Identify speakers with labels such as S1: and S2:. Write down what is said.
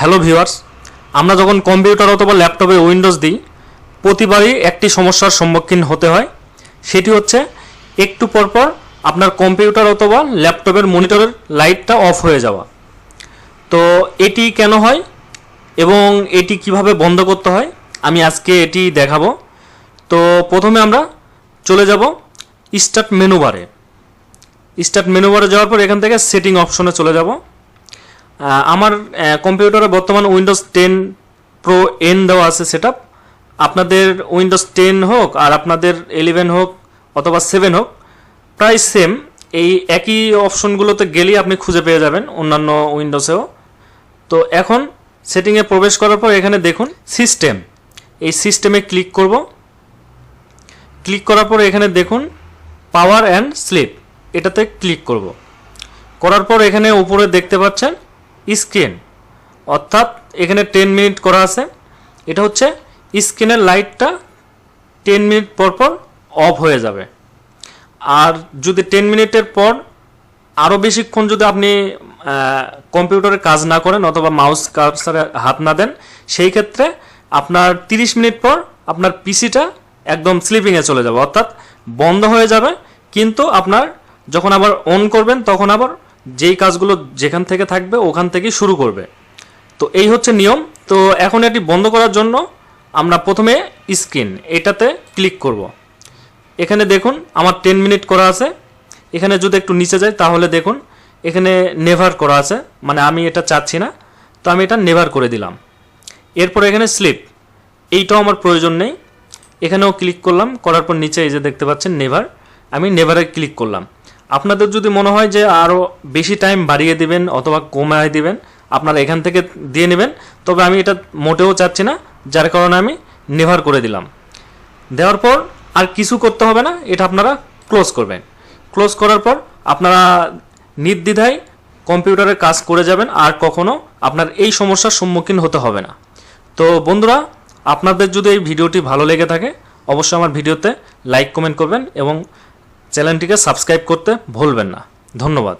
S1: Hello viewers, আমরা যখন computer অথবা ল্যাপটপে উইন্ডোজ দিই, প্রতিবারই একটি সমস্যার সম্মুখীন হতে হয়। সেটি হচ্ছে, একটু পরপর আপনার কম্পিউটার অথবা ল্যাপটপের মনিটরের লাইটটা অফ হয়ে যাওয়া। তো এটি কেন হয় এবং এটি কীভাবে বন্ধ করতে হয়, আমি আজকে এটি দেখাবো। তো প্রথমে আমরা চলে যাব স্টার্ট মেনু বারে। স্টার্ট মেনু বারে যাওয়ার পর এখান থেকে সেটিং অপশনে চলে যাব। আমার কম্পিউটারে বর্তমান উইন্ডোজ টেন প্রো এন দেওয়া আছে সেট আপনাদের উইন্ডোজ টেন হোক আর আপনাদের ইলেভেন হোক অথবা সেভেন হোক, প্রায় সেম এই একই অপশনগুলোতে গেলেই আপনি খুঁজে পেয়ে যাবেন অন্যান্য উইন্ডোজেও তো এখন সেটিংয়ে প্রবেশ করার পর এখানে দেখুন সিস্টেম এই সিস্টেমে ক্লিক করব। ক্লিক করার পর এখানে দেখুন পাওয়ার অ্যান্ড স্লিপ এটাতে ক্লিক করব। করার পর এখানে উপরে দেখতে পাচ্ছেন স্ক্রিন। অর্থাৎ এখানে টেন মিনিট করা আছে। এটা হচ্ছে স্ক্রিনের লাইটটা টেন মিনিট পর পর অফ হয়ে যাবে। আর যদি টেন মিনিটের পর আরও বেশিক্ষণ যদি আপনি কম্পিউটারে কাজ না করেন অথবা মাউস কার্সারে হাত না দেন, সেই ক্ষেত্রে আপনার তিরিশ মিনিট পর আপনার পিসিটা একদম স্লিপিংয়ে চলে যাবে। অর্থাৎ বন্ধ হয়ে যাবে। কিন্তু আপনার যখন আবার অন করবেন, তখন আবার যেই কাজগুলো যেখান থেকে থাকবে, ওখান থেকেই শুরু করবে। তো এই হচ্ছে নিয়ম। তো এখন এটি বন্ধ করার জন্য আমরা প্রথমে স্ক্রিন, এটাতে ক্লিক করব। এখানে দেখুন, আমার টেন মিনিট করা আছে। এখানে যদি একটু নিচে যাই, তাহলে দেখুন, এখানে নেভার করা আছে। মানে আমি এটা চাচ্ছি না। তো আমি এটা নেভার করে দিলাম। এরপর এখানে স্লিপ। এইটাও আমার প্রয়োজন নেই। এখানেও ক্লিক করলাম। করার পর নিচে এই যে দেখতে পাচ্ছেন, নেভার। আমি নেভারে ক্লিক করলাম। আপনাদের যদি মনে হয় যে আরও বেশি টাইম বাড়িয়ে দিবেন অথবা কমায় দিবেন, আপনারা এখান থেকে দিয়ে নেবেন। তবে আমি এটা মোটেও চাচ্ছি না, যার কারণে আমি নেভার করে দিলাম। দেওয়ার পর আর কিছু করতে হবে না, এটা আপনারা ক্লোজ করবেন। ক্লোজ করার পর আপনারা নির্দ্বিধায় কম্পিউটারে কাজ করে যাবেন, আর কখনো আপনার এই সমস্যার সম্মুখীন হতে হবে না। তো বন্ধুরা, আপনাদের যদি এই ভিডিওটি ভালো লেগে থাকে, অবশ্যই আমার ভিডিওতে লাইক কমেন্ট করবেন এবং চ্যানেলটিকে সাবস্ক্রাইব করতে ভুলবেন না। ধন্যবাদ।